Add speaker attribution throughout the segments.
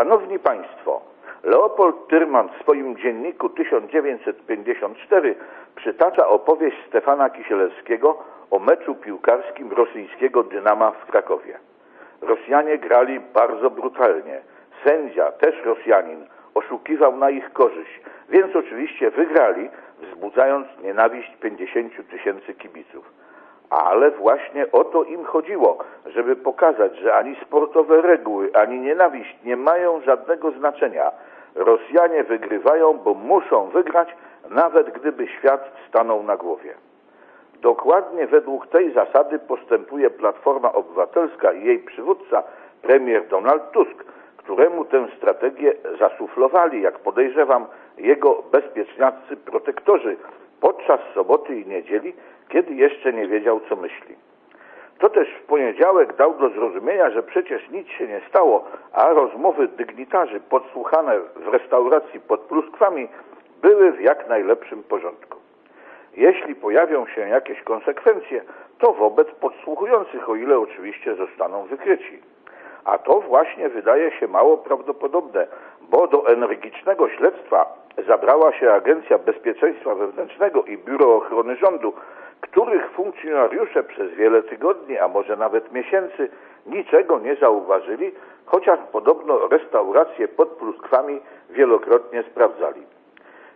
Speaker 1: Szanowni Państwo, Leopold Tyrman w swoim dzienniku 1954 przytacza opowieść Stefana Kisielewskiego o meczu piłkarskim rosyjskiego Dynama w Krakowie. Rosjanie grali bardzo brutalnie. Sędzia, też Rosjanin, oszukiwał na ich korzyść, więc oczywiście wygrali, wzbudzając nienawiść 50 tysięcy kibiców. Ale właśnie o to im chodziło, żeby pokazać, że ani sportowe reguły, ani nienawiść nie mają żadnego znaczenia. Rosjanie wygrywają, bo muszą wygrać, nawet gdyby świat stanął na głowie. Dokładnie według tej zasady postępuje Platforma Obywatelska i jej przywódca, premier Donald Tusk, któremu tę strategię zasuflowali, jak podejrzewam, jego bezpieczniacy protektorzy podczas soboty i niedzieli, kiedy jeszcze nie wiedział, co myśli. To też w poniedziałek dał do zrozumienia, że przecież nic się nie stało, a rozmowy dygnitarzy podsłuchane w restauracji pod pluskwami były w jak najlepszym porządku. Jeśli pojawią się jakieś konsekwencje, to wobec podsłuchujących, o ile oczywiście zostaną wykryci. A to właśnie wydaje się mało prawdopodobne, bo do energicznego śledztwa zabrała się Agencja Bezpieczeństwa Wewnętrznego i Biuro Ochrony Rządu, których funkcjonariusze przez wiele tygodni, a może nawet miesięcy niczego nie zauważyli, chociaż podobno restauracje pod pluskwami wielokrotnie sprawdzali.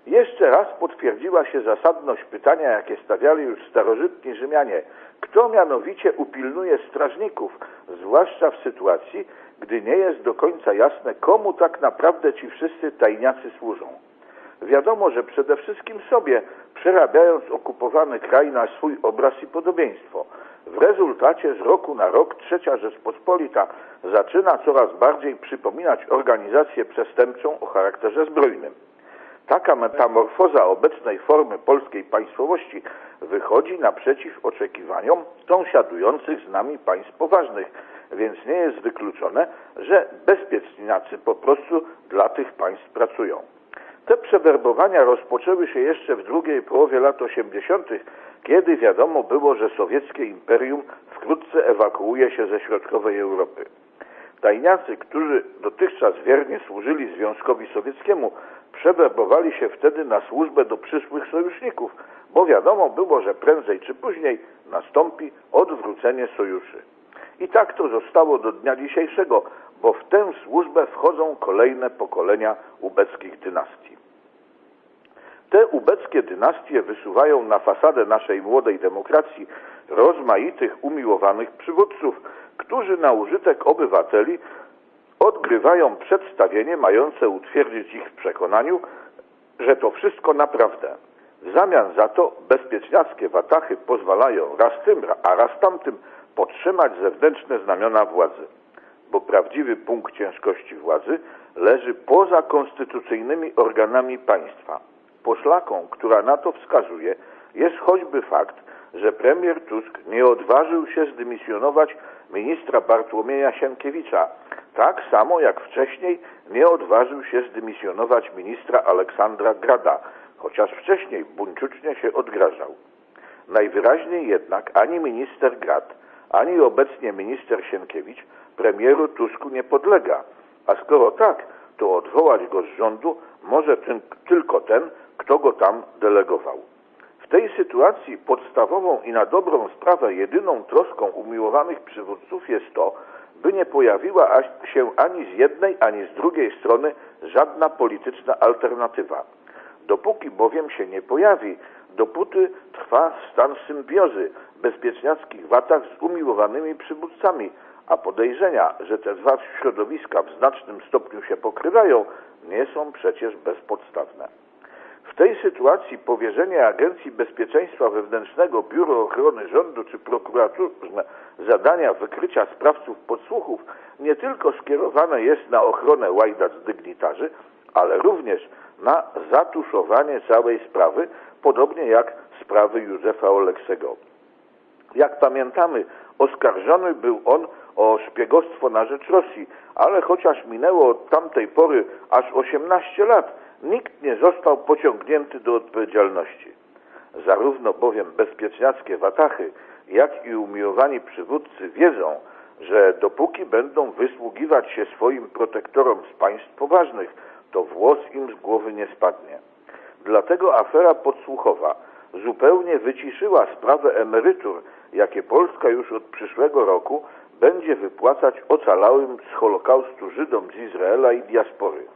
Speaker 1: Jeszcze raz potwierdziła się zasadność pytania, jakie stawiali już starożytni Rzymianie. Kto mianowicie upilnuje strażników, zwłaszcza w sytuacji, gdy nie jest do końca jasne, komu tak naprawdę ci wszyscy tajniacy służą? Wiadomo, że przede wszystkim sobie, przerabiając okupowany kraj na swój obraz i podobieństwo. W rezultacie z roku na rok trzecia Rzeczpospolita zaczyna coraz bardziej przypominać organizację przestępczą o charakterze zbrojnym. Taka metamorfoza obecnej formy polskiej państwowości wychodzi naprzeciw oczekiwaniom sąsiadujących z nami państw poważnych, więc nie jest wykluczone, że bezpieczniacy po prostu dla tych państw pracują. Te przewerbowania rozpoczęły się jeszcze w drugiej połowie lat 80., kiedy wiadomo było, że sowieckie imperium wkrótce ewakuuje się ze środkowej Europy. Tajniacy, którzy dotychczas wiernie służyli Związkowi Sowieckiemu, przewerbowali się wtedy na służbę do przyszłych sojuszników, bo wiadomo było, że prędzej czy później nastąpi odwrócenie sojuszy. I tak to zostało do dnia dzisiejszego, bo w tę służbę wchodzą kolejne pokolenia ubeckich dynastii. Te ubeckie dynastie wysuwają na fasadę naszej młodej demokracji rozmaitych umiłowanych przywódców, którzy na użytek obywateli odgrywają przedstawienie mające utwierdzić ich w przekonaniu, że to wszystko naprawdę. W zamian za to bezpieczniackie watachy pozwalają raz tym, a raz tamtym podtrzymać zewnętrzne znamiona władzy. Bo prawdziwy punkt ciężkości władzy leży poza konstytucyjnymi organami państwa. Poszlaką, która na to wskazuje, jest choćby fakt, że premier Tusk nie odważył się zdymisjonować ministra Bartłomieja Sienkiewicza, tak samo jak wcześniej nie odważył się zdymisjonować ministra Aleksandra Grada, chociaż wcześniej buńczucznie się odgrażał. Najwyraźniej jednak ani minister Grad, ani obecnie minister Sienkiewicz premieru Tusku nie podlega, a skoro tak, to odwołać go z rządu może ten, tylko ten, kto go tam delegował. W tej sytuacji podstawową i na dobrą sprawę jedyną troską umiłowanych przywódców jest to, by nie pojawiła się ani z jednej, ani z drugiej strony żadna polityczna alternatywa. Dopóki bowiem się nie pojawi, dopóty trwa stan symbiozy bezpieczniackich watach z umiłowanymi przywódcami, a podejrzenia, że te dwa środowiska w znacznym stopniu się pokrywają, nie są przecież bezpodstawne. W tej sytuacji powierzenie Agencji Bezpieczeństwa Wewnętrznego, Biuro Ochrony Rządu czy prokuraturze zadania wykrycia sprawców podsłuchów nie tylko skierowane jest na ochronę łajdac dygnitarzy, ale również na zatuszowanie całej sprawy, podobnie jak sprawy Józefa Oleksego. Jak pamiętamy, oskarżony był on o szpiegostwo na rzecz Rosji, ale chociaż minęło od tamtej pory aż 18 lat, nikt nie został pociągnięty do odpowiedzialności. Zarówno bowiem bezpieczniackie watachy, jak i umiłowani przywódcy wiedzą, że dopóki będą wysługiwać się swoim protektorom z państw poważnych, to włos im z głowy nie spadnie. Dlatego afera podsłuchowa zupełnie wyciszyła sprawę emerytur, jakie Polska już od przyszłego roku będzie wypłacać ocalałym z Holokaustu Żydom z Izraela i diaspory.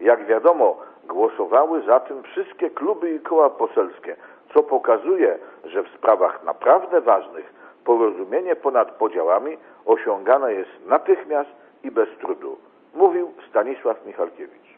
Speaker 1: Jak wiadomo, głosowały za tym wszystkie kluby i koła poselskie, co pokazuje, że w sprawach naprawdę ważnych porozumienie ponad podziałami osiągane jest natychmiast i bez trudu. Mówił Stanisław Michalkiewicz.